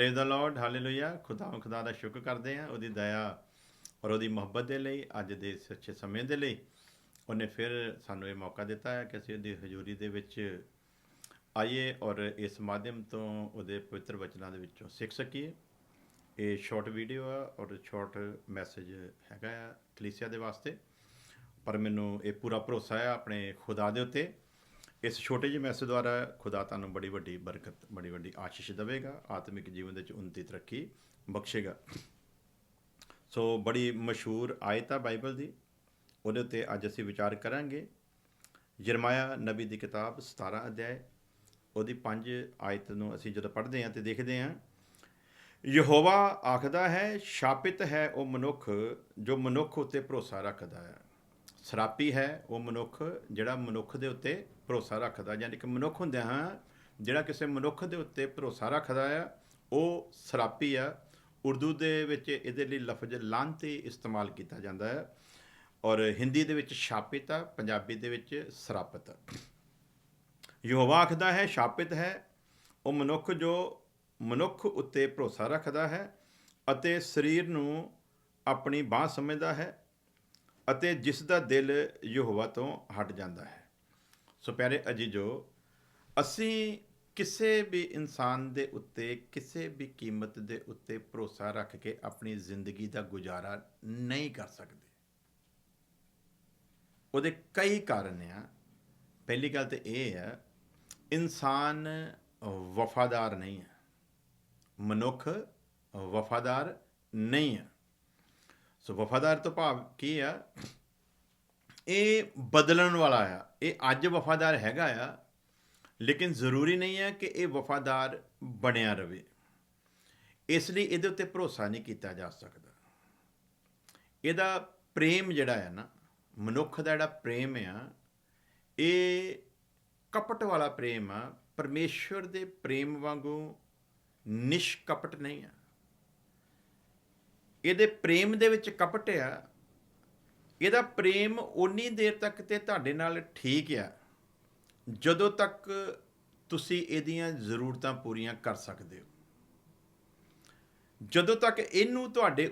Praise the Lord hallelujah ਖੁਦਾ ਖੁਦਾ ਦਾ ਸ਼ੁਕਰ ਕਰਦੇ ਹਾਂ ਉਹਦੀ ਦਇਆ ਔਰ ਉਹਦੀ ਮੁਹੱਬਤ ਦੇ ਲਈ, ਅੱਜ ਦੇ ਇਸ ਅੱਛੇ ਸਮੇਂ ਦੇ ਲਈ। ਉਹਨੇ ਫਿਰ ਸਾਨੂੰ ਇਹ ਮੌਕਾ ਦਿੱਤਾ ਹੈ ਕਿ ਅਸੀਂ ਉਹਦੀ ਹਜ਼ੂਰੀ ਦੇ ਵਿੱਚ ਆਈਏ ਔਰ ਇਸ ਮਾਧਿਅਮ ਤੋਂ ਉਹਦੇ ਪਵਿੱਤਰ ਵਚਨਾਂ ਦੇ ਵਿੱਚੋਂ ਸਿੱਖ ਸਕੀਏ। ਇਹ ਸ਼ਾਰਟ ਵੀਡੀਓ ਆ ਔਰ ਸ਼ਾਰਟ ਮੈਸੇਜ ਹੈਗਾ ਆ ਕਲੀਸਿਆ ਦੇ ਵਾਸਤੇ। ਪਰ ਮੈਨੂੰ ਇਹ ਪੂਰਾ ਭਰੋਸਾ ਹੈ ਆਪਣੇ ਖੁਦਾ ਦੇ ਉੱਤੇ ਇਸ ਛੋਟੇ ਜਿਹੇ ਮੈਸੇਜ ਦੁਆਰਾ ਖੁਦਾ ਤੁਹਾਨੂੰ ਬੜੀ ਵੱਡੀ ਬਰਕਤ, ਬੜੀ ਵੱਡੀ ਆਸ਼ੀਸ਼ ਦੇਵੇਗਾ, ਆਤਮਿਕ ਜੀਵਨ ਦੇ ਵਿੱਚ ਉન્નਤੀ ਤਰੱਕੀ ਬਖਸ਼ੇਗਾ। ਸੋ ਬੜੀ ਮਸ਼ਹੂਰ ਆਇਤ ਆ ਬਾਈਬਲ ਦੀ। ਉਹਦੇ ਉੱਤੇ ਅੱਜ ਅਸੀਂ ਵਿਚਾਰ ਕਰਾਂਗੇ। ਯਰਮਾਇਆ ਨਬੀ ਦੀ ਕਿਤਾਬ 17 ਅਧਿਆਇ, ਉਹਦੀ 5 ਆਇਤ ਨੂੰ ਅਸੀਂ ਜਦੋਂ ਪੜ੍ਹਦੇ ਹਾਂ ਤੇ ਦੇਖਦੇ ਹਾਂ, ਯਹੋਵਾ ਆਖਦਾ ਹੈ, ਸ਼ਾਪਿਤ ਹੈ ਉਹ ਮਨੁੱਖ ਜੋ ਮਨੁੱਖ ਉੱਤੇ ਭਰੋਸਾ ਰੱਖਦਾ ਹੈ। ਸਰਾਪੀ ਹੈ, ਉਹ ਮਨੁੱਖ, ਜਿਹੜਾ ਮਨੁੱਖ ਦੇ ਉੱਤੇ ਭਰੋਸਾ ਰੱਖਦਾ, ਯਾਨੀ ਕਿ ਮਨੁੱਖ ਹੁੰਦੇ ਹਾਂ, ਜਿਹੜਾ ਕਿਸੇ ਮਨੁੱਖ ਦੇ ਉੱਤੇ ਭਰੋਸਾ ਰੱਖਦਾ ਆ, ਉਹ ਸਰਾਪੀ ਆ। ਉਰਦੂ ਦੇ ਵਿੱਚ ਇਹਦੇ ਲਈ ਲਫ਼ਜ਼ ਲਾਂਤੀ ਇਸਤੇਮਾਲ ਕੀਤਾ ਜਾਂਦਾ ਹੈ ਔਰ ਹਿੰਦੀ ਦੇ ਵਿੱਚ ਸ਼ਾਪਿਤ ਆ, ਪੰਜਾਬੀ ਦੇ ਵਿੱਚ ਸਰਾਪਤ। ਯਹੋਵਾ ਆਖਦਾ ਹੈ, ਸ਼ਾਪਿਤ ਹੈ, ਉਹ ਮਨੁੱਖ ਜੋ ਮਨੁੱਖ ਉੱਤੇ ਭਰੋਸਾ ਰੱਖਦਾ ਹੈ ਅਤੇ ਸਰੀਰ ਨੂੰ ਆਪਣੀ ਬਾਹ ਸਮਝਦਾ ਹੈ ਅਤੇ ਜਿਸ ਦਾ ਦਿਲ ਯਹੋਵਾ ਤੋਂ ਹਟ ਜਾਂਦਾ ਹੈ। ਸੋ ਪਿਆਰੇ ਅਜੀਜੋ, ਅਸੀਂ ਕਿਸੇ ਵੀ ਇਨਸਾਨ ਦੇ ਉੱਤੇ, ਕਿਸੇ ਵੀ ਕੀਮਤ ਦੇ ਉੱਤੇ ਭਰੋਸਾ ਰੱਖ ਕੇ ਆਪਣੀ ਜ਼ਿੰਦਗੀ ਦਾ ਗੁਜ਼ਾਰਾ ਨਹੀਂ ਕਰ ਸਕਦੇ। ਉਹਦੇ ਕਈ ਕਾਰਨ ਆ। ਪਹਿਲੀ ਗੱਲ ਤੇ ਇਹ ਹੈ ਇਨਸਾਨ ਵਫਾਦਾਰ ਨਹੀਂ ਹੈ ਮਨੁੱਖ ਵਫਾਦਾਰ ਨਹੀਂ ਹੈ ਸੋ ਵਫਾਦਾਰ ਤੋਂ ਭਾਵ ਕੀ ਆ? ਇਹ ਬਦਲਣ ਵਾਲਾ ਆ। ਇਹ ਅੱਜ ਵਫਾਦਾਰ ਹੈਗਾ ਆ, ਲੇਕਿਨ ਜ਼ਰੂਰੀ ਨਹੀਂ ਹੈ ਕਿ ਇਹ ਵਫਾਦਾਰ ਬਣਿਆ ਰਵੇ। ਇਸ ਲਈ ਇਹਦੇ ਉੱਤੇ ਭਰੋਸਾ ਨਹੀਂ ਕੀਤਾ ਜਾ ਸਕਦਾ। ਇਹਦਾ ਪ੍ਰੇਮ ਜਿਹੜਾ ਹੈ ਨਾ, ਮਨੁੱਖ ਦਾ ਜਿਹੜਾ ਪ੍ਰੇਮ ਆ, ਇਹ ਕਪਟ ਵਾਲਾ ਪ੍ਰੇਮ ਆ। ਪਰਮੇਸ਼ਵਰ ਦੇ ਪ੍ਰੇਮ ਵਾਂਗੂ ਨਿਸ਼ਕਪਟ ਨਹੀਂ ਆ। ਇਹਦੇ ਪ੍ਰੇਮ ਦੇ ਵਿੱਚ ਕਪਟ ਆ। ਇਹਦਾ ਪ੍ਰੇਮ ਉਨੀ ਦੇਰ ਤੱਕ ਤੇ ਤੁਹਾਡੇ ਨਾਲ ਠੀਕ ਆ, ਜਦੋਂ ਤੱਕ ਤੁਸੀਂ ਇਹਦੀਆਂ ਜ਼ਰੂਰਤਾਂ ਪੂਰੀਆਂ ਕਰ ਸਕਦੇ ਹੋ। ਜਦੋਂ ਤੱਕ ਇਹਨੂੰ ਤੁਹਾਡੇ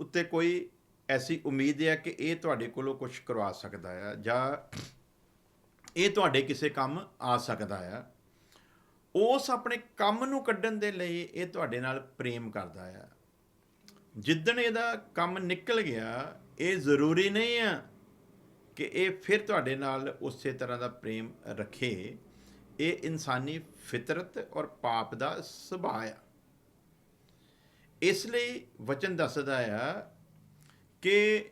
ਉੱਤੇ ਕੋਈ ਐਸੀ ਉਮੀਦ ਹੈ ਕਿ ਇਹ ਤੁਹਾਡੇ ਕੋਲੋਂ ਕੁਝ ਕਰਵਾ ਸਕਦਾ ਹੈ ਜਾਂ ਇਹ ਤੁਹਾਡੇ ਕਿਸੇ ਕੰਮ ਆ ਸਕਦਾ ਆ ਉਸ ਆਪਣੇ ਕੰਮ ਨੂੰ ਕੱਢਣ ਦੇ ਲਈ ਇਹ ਤੁਹਾਡੇ ਨਾਲ ਪ੍ਰੇਮ ਕਰਦਾ ਆ। ਜਿੱਦਣ ਇਹਦਾ ਕੰਮ ਨਿਕਲ ਗਿਆ, ਇਹ ਜ਼ਰੂਰੀ ਨਹੀਂ ਆ ਕਿ ਇਹ ਫਿਰ ਤੁਹਾਡੇ ਨਾਲ ਉਸੇ ਤਰ੍ਹਾਂ ਦਾ ਪ੍ਰੇਮ ਰੱਖੇ। ਇਹ ਇਨਸਾਨੀ ਫਿਤਰਤ ਔਰ ਪਾਪ ਦਾ ਸੁਭਾਅ ਆ। ਇਸ ਲਈ ਵਚਨ ਦੱਸਦਾ ਆ ਕਿ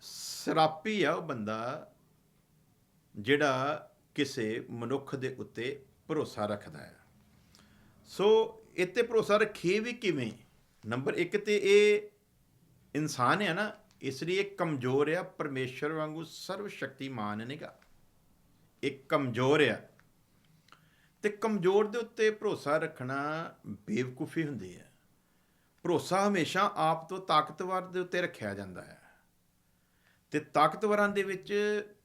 ਸਰਾਪੀ ਆ ਉਹ ਬੰਦਾ ਜਿਹੜਾ ਕਿਸੇ ਮਨੁੱਖ ਦੇ ਉੱਤੇ ਭਰੋਸਾ ਰੱਖਦਾ ਹੈ ਸੋ ਇੱਥੇ ਭਰੋਸਾ ਰੱਖੀਏ ਵੀ ਕਿਵੇਂ? ਨੰਬਰ 1 ਤੇ ਇਹ ਇਨਸਾਨ ਹੈ ਨਾ, ਇਸ ਲਈ ਇਹ ਕਮਜ਼ੋਰ ਆ, ਪਰਮੇਸ਼ਰ ਵਾਂਗੂ ਸਰਵ ਸ਼ਕਤੀਮਾਨ ਨੇਗਾ ਇਹ ਕਮਜ਼ੋਰ ਆ। ਤੇ ਕਮਜ਼ੋਰ ਦੇ ਉੱਤੇ ਭਰੋਸਾ ਰੱਖਣਾ ਬੇਵਕੂਫੀ ਹੁੰਦੀ ਹੈ। ਭਰੋਸਾ ਹਮੇਸ਼ਾ ਆਪ ਤੋਂ ਤਾਕਤਵਰ ਦੇ ਉੱਤੇ ਰੱਖਿਆ ਜਾਂਦਾ ਹੈ। ਤੇ ਤਾਕਤਵਰਾਂ ਦੇ ਵਿੱਚ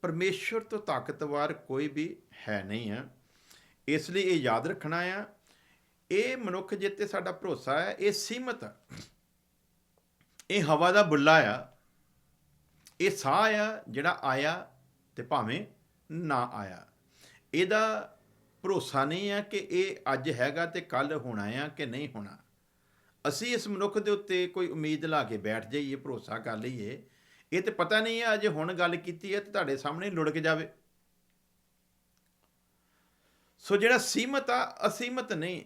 ਪਰਮੇਸ਼ਵਰ ਤੋਂ ਤਾਕਤਵਰ ਕੋਈ ਵੀ ਹੈ ਨਹੀਂ ਹੈ। ਇਸ ਲਈ ਇਹ ਯਾਦ ਰੱਖਣਾ ਆ ਇਹ ਮਨੁੱਖ ਜਿੱਤੇ ਸਾਡਾ ਭਰੋਸਾ ਹੈ, ਇਹ ਸੀਮਤ ਆ। ਇਹ ਹਵਾ ਦਾ ਬੁੱਲਾ ਆ। ਇਹ ਸਾਹ ਆ ਜਿਹੜਾ ਆਇਆ ਤੇ ਭਾਵੇਂ ਨਾ ਆਇਆ। ਇਹਦਾ ਭਰੋਸਾ ਨਹੀਂ ਆ ਕਿ ਇਹ ਅੱਜ ਹੈਗਾ ਤੇ ਕੱਲ ਹੋਣਾ ਆ ਕਿ ਨਹੀਂ ਹੋਣਾ। ਅਸੀਂ ਇਸ ਮਨੁੱਖ ਦੇ ਉੱਤੇ ਕੋਈ ਉਮੀਦ ਲਾ ਕੇ ਬੈਠ ਜਾਈਏ, ਭਰੋਸਾ ਕਰ ਲਈਏ। ਇਹ ਤੇ ਪਤਾ ਨਹੀਂ ਆ, ਅਜੇ ਹੁਣ ਗੱਲ ਕੀਤੀ ਹੈ ਤੇ ਤੁਹਾਡੇ ਸਾਹਮਣੇ ਲੁੜਕ ਜਾਵੇ। ਸੋ ਜਿਹੜਾ ਸੀਮਤ ਆ, ਅਸੀਮਤ ਨਹੀਂ।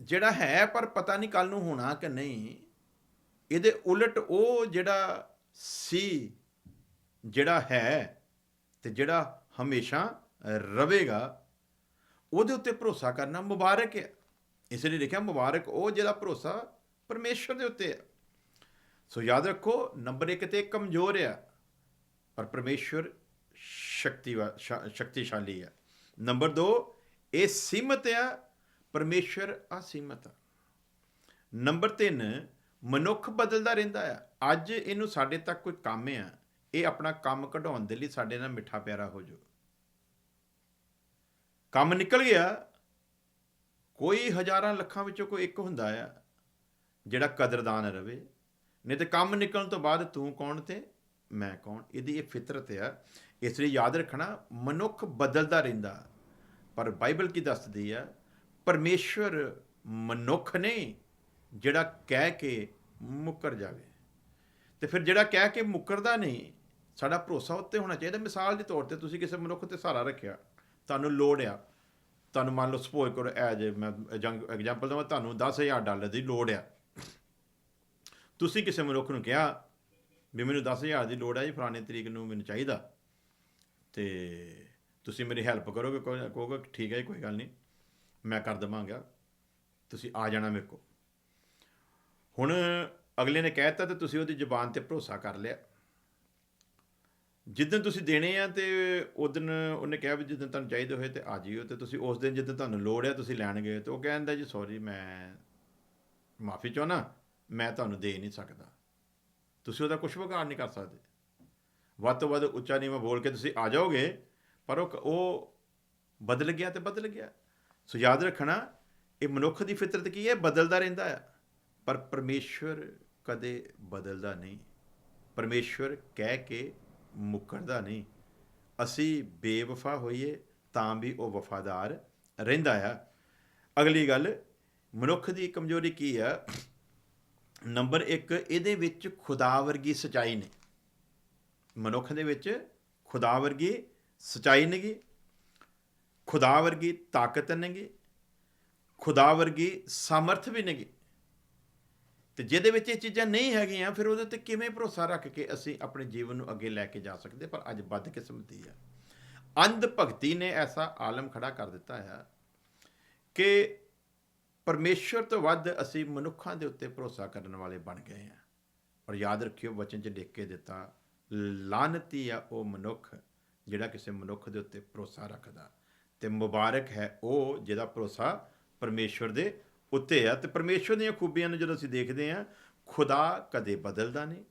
ਜਿਹੜਾ ਹੈ ਪਰ ਪਤਾ ਨਹੀਂ ਕੱਲ ਨੂੰ ਹੋਣਾ ਕਿ ਨਹੀਂ, ਇਹਦੇ ਉਲਟ ਉਹ ਜਿਹੜਾ ਸੀ ਜਿਹੜਾ ਹੈ ਤੇ ਜਿਹੜਾ ਹਮੇਸ਼ਾ ਰਵੇਗਾ ਉਹਦੇ ਉੱਤੇ ਭਰੋਸਾ ਕਰਨਾ ਮੁਬਾਰਕ ਹੈ। ਇਸ ਲਈ ਲਿਖਿਆ ਮੁਬਾਰਕ ਉਹ ਜਿਹੜਾ ਭਰੋਸਾ ਪਰਮੇਸ਼ਵਰ ਦੇ ਉੱਤੇ ਹੈ। ਸੋ ਯਾਦ ਰੱਖੋ, ਨੰਬਰ 1 ਤੇ ਕਮਜ਼ੋਰ ਆ, ਪਰ ਪਰਮੇਸ਼ਵਰ ਸ਼ਕਤੀ ਸ਼ਕਤੀਸ਼ਾਲੀ ਹੈ ਨੰਬਰ 2 ਇਹ ਸੀਮਤ ਆ ਪਰਮੇਸ਼ਵਰ ਅਸੀਮਤ ਆ। ਨੰਬਰ 3 ਮਨੁੱਖ ਬਦਲਦਾ ਰਹਿੰਦਾ ਆ। ਅੱਜ ਇਹਨੂੰ ਸਾਡੇ ਤੱਕ ਕੋਈ ਕੰਮ ਆ। ਇਹ ਆਪਣਾ ਕੰਮ ਕਢਾਉਣ ਦੇ ਲਈ ਸਾਡੇ ਨਾਲ ਮਿੱਠਾ ਪਿਆਰਾ ਹੋ ਜਾਓ। ਕੰਮ ਨਿਕਲ ਗਿਆ। ਕੋਈ ਹਜ਼ਾਰਾਂ ਲੱਖਾਂ ਵਿੱਚੋਂ ਕੋਈ ਇੱਕ ਹੁੰਦਾ ਆ, ਜਿਹੜਾ ਕਦਰਦਾਨ ਰਵੇ। ਨਹੀਂ ਤੇ ਕੰਮ ਨਿਕਲਣ ਤੋਂ ਬਾਅਦ ਤੂੰ ਕੌਣ ਤੇ? ਮੈਂ ਕੌਣ? ਇਹਦੀ ਇਹ ਫਿਤਰਤ ਆ। ਇਸ ਲਈ ਯਾਦ ਰੱਖਣਾ, ਮਨੁੱਖ ਬਦਲਦਾ ਰਹਿੰਦਾ। ਪਰ ਬਾਈਬਲ ਕੀ ਦੱਸਦੀ ਆ? ਪਰਮੇਸ਼ਵਰ ਮਨੁੱਖ ਨਹੀਂ ਜਿਹੜਾ ਕਹਿ ਕੇ ਮੁੱਕਰ ਜਾਵੇ। ਤੇ ਫਿਰ ਜਿਹੜਾ ਕਹਿ ਕੇ ਮੁੱਕਰਦਾ ਨਹੀਂ ਸਾਡਾ ਭਰੋਸਾ ਉੱਤੇ ਹੋਣਾ ਚਾਹੀਦਾ। ਮਿਸਾਲ ਦੇ ਤੌਰ ਤੇ ਤੁਸੀਂ ਕਿਸੇ ਮਨੁੱਖ ਤੇ ਸਹਾਰਾ ਰੱਖਿਆ ਤੁਹਾਨੂੰ ਲੋੜ ਆ। ਤੁਹਾਨੂੰ ਮੰਨ ਲਓ ਸਪੋਜ਼ ਕਰੋ ਐਜ ਮੈਂ ਐਗਜ਼ਾਮਪਲ ਦਵਾਂ ਤੁਹਾਨੂੰ 10000 ਡਾਲਰ ਦੀ ਲੋੜ ਆ। ਤੁਸੀਂ ਕਿਸੇ ਮਨੁੱਖ ਨੂੰ ਕਿਹਾ ਵੀ ਮੈਨੂੰ 10000 ਦੀ ਲੋੜ ਹੈ ਜੀ ਫਲਾਣੇ ਤਰੀਕ ਨੂੰ ਮੈਨੂੰ ਚਾਹੀਦਾ। ਤੇ ਤੁਸੀਂ ਮੇਰੀ ਹੈਲਪ ਕਰੋਗੇ ਕਹੋਗੇ ਠੀਕ ਹੈ ਜੀ, ਕੋਈ ਗੱਲ ਨਹੀਂ। ਮੈਂ ਕਰ ਦੇਵਾਂਗਾ। ਤੁਸੀਂ ਆ ਜਾਣਾ ਮੇਰੇ ਕੋਲ। ਹੁਣ ਅਗਲੇ ਨੇ ਕਹਿਤਾ ਤੇ ਤੁਸੀਂ ਉਹਦੀ ਜ਼ੁਬਾਨ ਤੇ ਭਰੋਸਾ ਕਰ ਲਿਆ। ਜਿੱਦਣ ਤੁਸੀਂ ਦੇਣੇ ਆ ਤੇ ਉਦਣ ਉਹਨੇ ਕਿਹਾ ਵੀ ਜਿੱਦਣ ਤੁਹਾਨੂੰ ਚਾਹੀਦੇ ਹੋਏ ਤੇ ਆ ਜਿਓ ਤੇ ਤੁਸੀਂ ਉਸ ਦਿਨ ਜਿੱਦਣ ਤੁਹਾਨੂੰ ਲੋੜ ਆ ਤੁਸੀਂ ਲੈਣ ਗਏ ਤੇ ਉਹ ਕਹਿੰਦਾ ਜੀ ਸੌਰੀ ਮੈਂ ਮਾਫੀ ਚਾਹਣਾ ਮੈਂ ਤੁਹਾਨੂੰ ਦੇ ਨਹੀਂ ਸਕਦਾ। ਤੁਸੀਂ ਉਹਦਾ ਕੁਝ ਵਿਗਾੜ ਨਹੀਂ ਕਰ ਸਕਦੇ। ਵੱਧ ਤੋਂ ਵੱਧ ਉੱਚਾ ਨੀਵਾਂ ਬੋਲ ਕੇ ਤੁਸੀਂ ਆ ਜਾਓਗੇ, ਪਰ ਉਹ ਉਹ ਬਦਲ ਗਿਆ ਤੇ ਬਦਲ ਗਿਆ। ਸੋ ਯਾਦ ਰੱਖਣਾ, ਇਹ ਮਨੁੱਖ ਦੀ ਫਿਤਰਤ ਕੀ ਹੈ? ਬਦਲਦਾ ਰਹਿੰਦਾ ਹੈ। ਪਰ ਪਰਮੇਸ਼ਵਰ ਕਦੇ ਬਦਲਦਾ ਨਹੀਂ। ਪਰਮੇਸ਼ਵਰ ਕਹਿ ਕੇ ਮੁੱਕਰਦਾ ਨਹੀਂ। ਅਸੀਂ ਬੇਵਫਾ ਹੋਈਏ, ਤਾਂ ਵੀ ਉਹ ਵਫਾਦਾਰ ਰਹਿੰਦਾ ਆ। ਅਗਲੀ ਗੱਲ, ਮਨੁੱਖ ਦੀ ਕਮਜ਼ੋਰੀ ਕੀ ਆ? ਨੰਬਰ 1 ਇਹਦੇ ਵਿੱਚ ਖੁਦਾ ਵਰਗੀ ਸਚਾਈ ਨੇ ਮਨੁੱਖ ਦੇ ਵਿੱਚ ਖੁਦਾ ਵਰਗੀ ਸਚਾਈ ਨੇਗੀ ਖੁਦਾ ਵਰਗੀ ਤਾਕਤ ਨੇਗੇ ਖੁਦਾ ਵਰਗੀ ਸਮਰਥ ਵੀ ਨੇਗੇ ਤੇ ਜਿਹਦੇ ਵਿੱਚ ਇਹ ਚੀਜ਼ਾਂ ਨਹੀਂ ਹੈਗੀਆਂ, ਫਿਰ ਉਹਦੇ ਤੇ ਕਿਵੇਂ ਭਰੋਸਾ ਰੱਖ ਕੇ ਅਸੀਂ ਆਪਣੇ ਜੀਵਨ ਨੂੰ ਅੱਗੇ ਲੈ ਕੇ ਜਾ ਸਕਦੇ? ਪਰ ਅੱਜ ਬਦ ਕਿਸਮਤੀ ਆ। ਅੰਧ ਭਗਤੀ ਨੇ ਐਸਾ ਆਲਮ ਖੜਾ ਕਰ ਦਿੱਤਾ ਹੈ ਕਿ ਪਰਮੇਸ਼ਵਰ ਤੋਂ ਵੱਧ ਅਸੀਂ ਮਨੁੱਖਾਂ ਦੇ ਉੱਤੇ ਭਰੋਸਾ ਕਰਨ ਵਾਲੇ ਬਣ ਗਏ ਹਾਂ। ਔਰ ਯਾਦ ਰੱਖਿਓ, ਵਚਨ 'ਚ ਲਿਖ ਕੇ ਦਿੱਤਾ ਲਾਨਤੀ ਆ ਉਹ ਮਨੁੱਖ ਜਿਹੜਾ ਕਿਸੇ ਮਨੁੱਖ ਦੇ ਉੱਤੇ ਭਰੋਸਾ ਰੱਖਦਾ। ਤੇ ਮੁਬਾਰਕ ਹੈ ਉਹ ਜਿਹਦਾ ਭਰੋਸਾ ਪਰਮੇਸ਼ਵਰ ਦੇ ਉੱਤੇ ਆ ਤੇ ਪਰਮੇਸ਼ਵਰ ਦੀਆਂ ਖੂਬੀਆਂ ਨੂੰ ਜਦੋਂ ਅਸੀਂ ਦੇਖਦੇ ਹਾਂ, ਖੁਦਾ ਕਦੇ ਬਦਲਦਾ ਨਹੀਂ।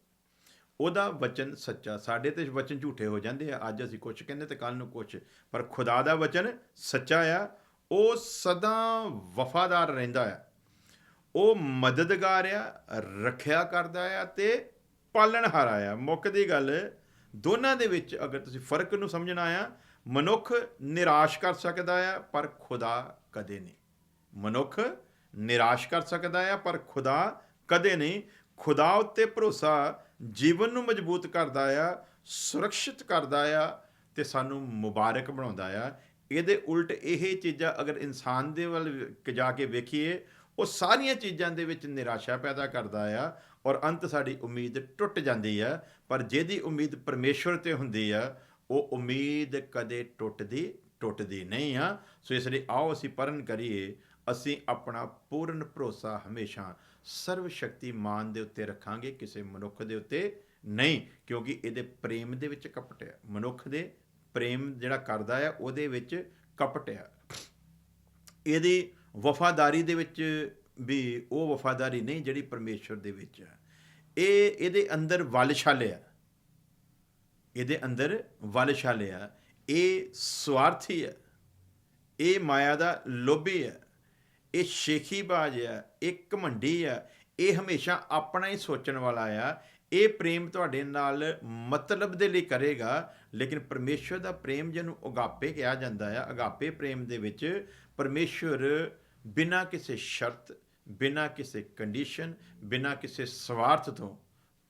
ਉਹਦਾ ਵਚਨ ਸੱਚਾ, ਸਾਡੇ ਤੇ ਵਚਨ ਝੂਠੇ ਹੋ ਜਾਂਦੇ ਆ। ਅੱਜ ਅਸੀਂ ਕੁਝ ਕਹਿੰਦੇ ਤੇ ਕੱਲ ਨੂੰ ਕੁਝ ਪਰ ਖੁਦਾ ਦਾ ਵਚਨ ਸੱਚਾ ਆ। ਉਹ ਸਦਾ ਵਫਾਦਾਰ ਰਹਿੰਦਾ ਆ। ਉਹ ਮਦਦਗਾਰ ਆ, ਰੱਖਿਆ ਕਰਦਾ ਆ ਤੇ ਪਾਲਣਹਾਰਾ ਆ। ਮੁੱਕ ਦੀ ਗੱਲ, ਦੋਨਾਂ ਦੇ ਵਿੱਚ ਅਗਰ ਤੁਸੀਂ ਫ਼ਰਕ ਨੂੰ ਸਮਝਣਾ ਆ ਮਨੁੱਖ ਨਿਰਾਸ਼ ਕਰ ਸਕਦਾ ਆ, ਪਰ ਖੁਦਾ ਕਦੇ ਨਹੀਂ। ਮਨੁੱਖ ਨਿਰਾਸ਼ ਕਰ ਸਕਦਾ ਆ, ਪਰ ਖੁਦਾ ਕਦੇ ਨਹੀਂ। ਖੁਦਾ ਉੱਤੇ ਭਰੋਸਾ ਜੀਵਨ ਨੂੰ ਮਜ਼ਬੂਤ ਕਰਦਾ ਆ, ਸੁਰੱਖਿਅਤ ਕਰਦਾ ਆ ਤੇ ਸਾਨੂੰ ਮੁਬਾਰਕ ਬਣਾਉਂਦਾ ਆ। ਇਹਦੇ ਉਲਟ ਇਹ ਚੀਜ਼ਾਂ ਅਗਰ ਇਨਸਾਨ ਦੇ ਵੱਲ ਜਾ ਕੇ ਵੇਖੀਏ, ਉਹ ਸਾਰੀਆਂ ਚੀਜ਼ਾਂ ਦੇ ਵਿੱਚ ਨਿਰਾਸ਼ਾ ਪੈਦਾ ਕਰਦਾ ਆ ਔਰ ਅੰਤ ਸਾਡੀ ਉਮੀਦ ਟੁੱਟ ਜਾਂਦੀ ਆ। ਪਰ ਜਿਹਦੀ ਉਮੀਦ ਪਰਮੇਸ਼ਵਰ ਤੇ ਹੁੰਦੀ ਆ ਉਹ ਉਮੀਦ ਕਦੇ ਟੁੱਟਦੀ ਟੁੱਟਦੀ ਨਹੀਂ ਆ। ਸੋ ਇਸ ਲਈ ਆਓ ਅਸੀਂ ਪਰਨ ਕਰੀਏ, ਅਸੀਂ ਆਪਣਾ ਪੂਰਨ ਭਰੋਸਾ ਹਮੇਸ਼ਾ ਸਰਵ ਸ਼ਕਤੀਮਾਨ ਦੇ ਉੱਤੇ ਰੱਖਾਂਗੇ, ਕਿਸੇ ਮਨੁੱਖ ਦੇ ਉੱਤੇ ਨਹੀਂ, ਕਿਉਂਕਿ ਇਹਦੇ ਪ੍ਰੇਮ ਦੇ ਵਿੱਚ ਕਪਟ ਹੈ ਮਨੁੱਖ ਦੇ ਪ੍ਰੇਮ ਜਿਹੜਾ ਕਰਦਾ ਆ, ਉਹਦੇ ਵਿੱਚ ਕਪਟ ਆ ਇਹਦੀ ਵਫਾਦਾਰੀ ਦੇ ਵਿੱਚ ਵੀ ਉਹ ਵਫਾਦਾਰੀ ਨਹੀਂ, ਜਿਹੜੀ ਪਰਮੇਸ਼ਵਰ ਦੇ ਵਿੱਚ ਹੈ ਇਹ, ਇਹਦੇ ਅੰਦਰ ਵਲਛਲ ਆ। ਇਹਦੇ ਅੰਦਰ ਵਲਛਲ ਆ ਇਹ ਸਵਾਰਥੀ ਹੈ, ਇਹ ਮਾਇਆ ਦਾ ਲੋਭੀ ਹੈ, ਇਹ ਸ਼ੇਖੀਬਾਜ਼ ਹੈ, ਇਹ ਘਮੰਡੀ ਹੈ, ਇਹ ਹਮੇਸ਼ਾ ਆਪਣਾ ਹੀ ਸੋਚਣ ਵਾਲਾ ਆ, ਇਹ ਪ੍ਰੇਮ ਤੁਹਾਡੇ ਨਾਲ ਮਤਲਬ ਦੇ ਲਈ ਕਰੇਗਾ, ਲੇਕਿਨ ਪਰਮੇਸ਼ਵਰ ਦਾ ਪ੍ਰੇਮ ਜਿਹਨੂੰ ਅਗਾਪੇ ਕਿਹਾ ਜਾਂਦਾ ਆ, ਅਗਾਪੇ ਪ੍ਰੇਮ ਦੇ ਵਿੱਚ ਪਰਮੇਸ਼ਵਰ ਬਿਨਾਂ ਕਿਸੇ ਸ਼ਰਤ, ਬਿਨਾਂ ਕਿਸੇ ਕੰਡੀਸ਼ਨ ਬਿਨਾਂ ਕਿਸੇ ਸਵਾਰਥ ਤੋਂ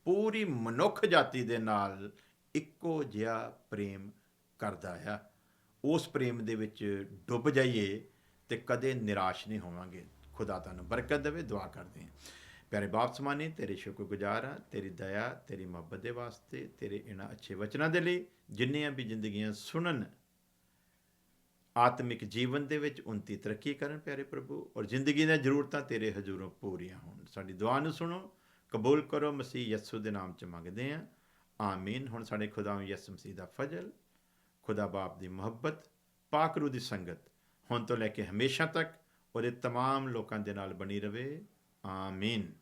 ਪੂਰੀ ਮਨੁੱਖ ਜਾਤੀ ਦੇ ਨਾਲ ਇੱਕੋ ਜਿਹਾ ਪ੍ਰੇਮ ਕਰਦਾ ਆ। ਉਸ ਪ੍ਰੇਮ ਦੇ ਵਿੱਚ ਡੁੱਬ ਜਾਈਏ ਤੇ ਕਦੇ ਨਿਰਾਸ਼ ਨਹੀਂ ਹੋਵਾਂਗੇ। ਖੁਦਾ ਤੁਹਾਨੂੰ ਬਰਕਤ ਦੇਵੇ, ਦੁਆ ਕਰਦੇ ਹਾਂ। ਪਿਆਰੇ ਬਾਪ ਸਮਾਨੇ, ਤੇਰੇ ਸ਼ੁਕਰਗੁਜ਼ਾਰ ਹਾਂ, ਤੇਰੀ ਦਇਆ, ਤੇਰੀ ਮੁਹੱਬਤ ਦੇ ਵਾਸਤੇ, ਤੇਰੇ ਇਹਨਾਂ ਅੱਛੇ ਵਚਨਾਂ ਦੇ ਲਈ ਜਿੰਨੀਆਂ ਵੀ ਜ਼ਿੰਦਗੀਆਂ ਸੁਣਨ, ਆਤਮਿਕ ਜੀਵਨ ਦੇ ਵਿੱਚ ਉਨਤੀ ਤਰੱਕੀ ਕਰਨ ਪਿਆਰੇ ਪ੍ਰਭੂ, ਔਰ ਜ਼ਿੰਦਗੀ ਦੀਆਂ ਜ਼ਰੂਰਤਾਂ ਤੇਰੇ ਹਜ਼ੂਰੋਂ ਪੂਰੀਆਂ ਹੋਣ। ਸਾਡੀ ਦੁਆ ਨੂੰ ਸੁਣੋ, ਕਬੂਲ ਕਰੋ, ਮਸੀਹ ਯਸੂ ਦੇ ਨਾਮ ਚ ਮੰਗਦੇ ਹਾਂ। ਆਮੀਨ ਹੁਣ ਸਾਡੇ ਖੁਦਾਵੰ ਯਿਸੂ ਮਸੀਹ ਦਾ ਫਜ਼ਲ ਖੁਦਾ ਬਾਪ ਦੀ ਮੁਹੱਬਤ ਪਾਕ ਰੂਹ ਦੀ ਸੰਗਤ ਹੁਣ ਤੋਂ ਲੈ ਕੇ ਹਮੇਸ਼ਾ ਤੱਕ ਉਹਦੇ तमाम ਲੋਕਾਂ ਦੇ ਨਾਲ ਬਣੀ ਰਵੇ ਆਮੀਨ